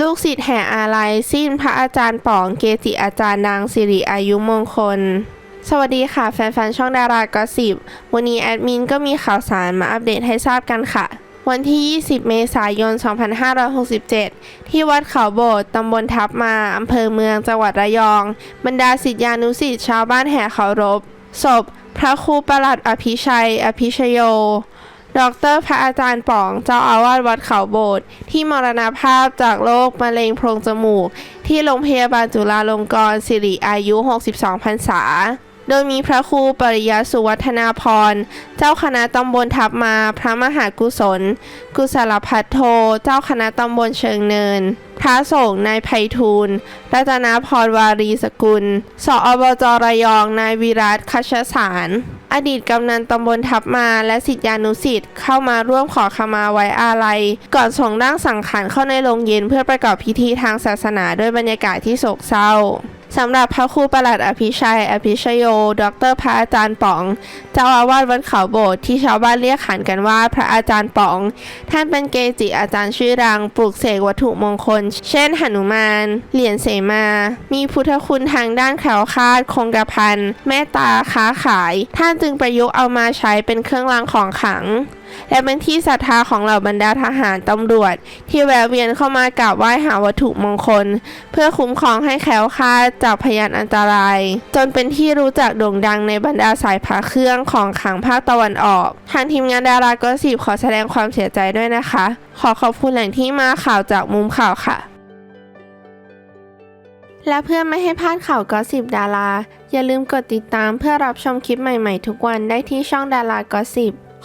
ลูกศิษย์แห่อาลัยสิ้นพระอาจารย์ป๋องเกจิอาจารย์ดังสิริอายุมงคล สวัสดีค่ะ แฟนๆ ช่องดารากอสิบวันนี้แอดมินก็มีข่าวสารมาอัปเดตให้ทราบกันค่ะ วันที่ 20 เมษายน 2567 ที่วัดเขาโบสถ์ตำบลทับมา อำเภอเมืองจังหวัดระยอง บรรดาศิษยานุศิษย์ชาวบ้านแห่เคารพศพ พระครูประหลัดอภิชัย อภิชโย ดรพระอาจารย์ป๋อง เจ้าอาวาสวัดเขาโบสถ์ที่มรณภาพจากโรคมะเร็งโพรงจมูก ที่โรงพยาบาลจุฬาลงกรณ์สิริอายุ 62พรรษา โดยมีพระครูปริยสุวัฒนาพร เจ้าคณะตำบลทับมาพระมหากุศล กุศลพัทโท เจ้าคณะตำบลเชิงเนินพระสงฆ์นายไพฑูรย์รัตนาพรวารีสกุล สอบจระยอง นายวิรัตคัชสาร อดีตกำนันตำบลทับมาและศิษยานุสิทธิ์เข้ามาร่วมขอขมาไว้อาลัย ก่อนส่งร่างสังขารเข้าในโรงเย็นเพื่อประกอบพิธีทางศาสนาด้วยบรรยากาศที่โศกเศร้า สำหรับพระครูประหลัดอภิชัย อภิชโย ดรพระอาจารย์ป๋อง เจ้าอาวาสวัดเขาโบสถ์ที่ชาวบ้านเรียกขานกันว่าพระอาจารย์ป๋อง ท่านเป็นเกจิอาจารย์ชื่อดัง ปลูกเสกวัตถุมงคล เช่นหนุมาน เหรียญเสมา มีพุทธคุณทางด้านแคล้วคาด คงกระพันเมตตาค้าขาย ท่านจึงประยุกต์เอามาใช้เป็นเครื่องรางของขลัง และเป็นที่ศรัทธาของเหล่าบรรดาทหารตำรวจ ที่แวะเวียนเข้ามากราบไหว้หาวัตถุมงคล เพื่อคุ้มครองให้แคล้วคลาดจากพยานอันตราย จนเป็นที่รู้จักโด่งดังในบรรดาสายพระเครื่องของขังภาคตะวันออก ทางทีมงานดารากสีบขอแสดงความเสียใจด้วยนะคะ ขอขอบคุณแหล่งที่มาข่าวจากมุมข่าวค่ะและเพื่อไม่ให้พลาดข่าวก็สิบดารา อย่าลืมกดติดตามเพื่อรับชมคลิปใหม่ๆทุกวันได้ที่ช่องดารากอสิบ